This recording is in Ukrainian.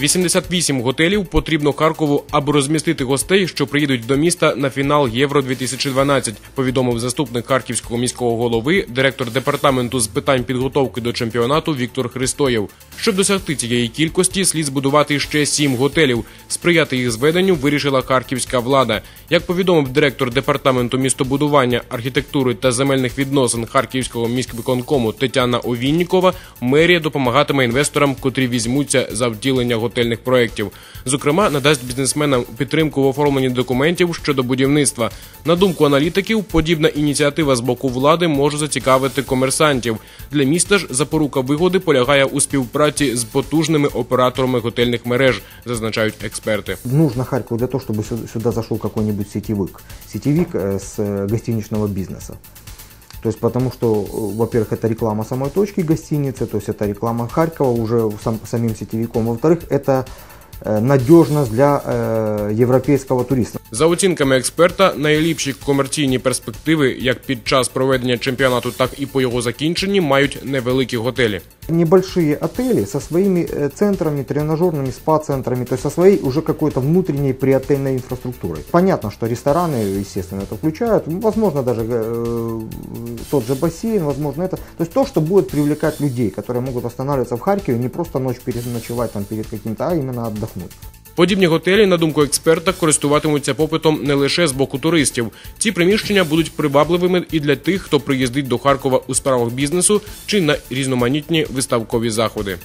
88 готелів потрібно Харкову, аби розмістити гостей, що приїдуть до міста на фінал Євро 2012 Повідомив заступник харківського міського голови, директор департаменту з питань підготовки до чемпіонату Віктор Христоєв. Щоб досягти цієї кількості, слід збудувати ще сім готелів. Сприяти їх зведенню вирішила харківська влада. Як повідомив директор департаменту містобудування, архітектури та земельних відносин Харківського міськвиконкому Тетяна Овіннікова, мерія допомагатиме інвесторам, котрі візьмуться за втілення готельних проєктів. Зокрема, надасть бізнесменам підтримку в оформленні документів щодо будівництва. На думку аналітиків, подібна ініціатива з боку влади може зацікавити комерсантів. Для міста ж запорука вигоди полягає у співпраці з потужними операторами готельних мереж, зазначають експерти. Нужно Харькову для того, чтобы сю- сюда зашел какой-нибудь сетевик. Сетевик э, с э, гостиничного бизнеса. То есть потому что, э, во-первых, это реклама самой точки гостиницы, то есть это реклама Харькова уже сам- самим сетевиком. Во-вторых, это э, надежность для э, европейского туриста. За оцінками експерта, найліпші комерційні перспективи як під час проведення чемпіонату, так і по його закінченні мають невеликі готелі. Небольшие отели со своими э, центрами, тренажерными спа-центрами, то есть со своей уже какой-то внутренней приотельной инфраструктурой. Понятно, что рестораны, естественно, это включают, возможно, даже э, тот же бассейн, возможно, это. То есть то, что будет привлекать людей, которые могут останавливаться в Харькове, не просто ночь переночевать там перед каким-то, а именно отдохнуть. Подібні готелі, на думку експерта, користуватимуться попитом не лише з боку туристів. Ці приміщення будуть привабливими і для тих, хто приїздить до Харкова у справах бізнесу чи на різноманітні виставкові заходи.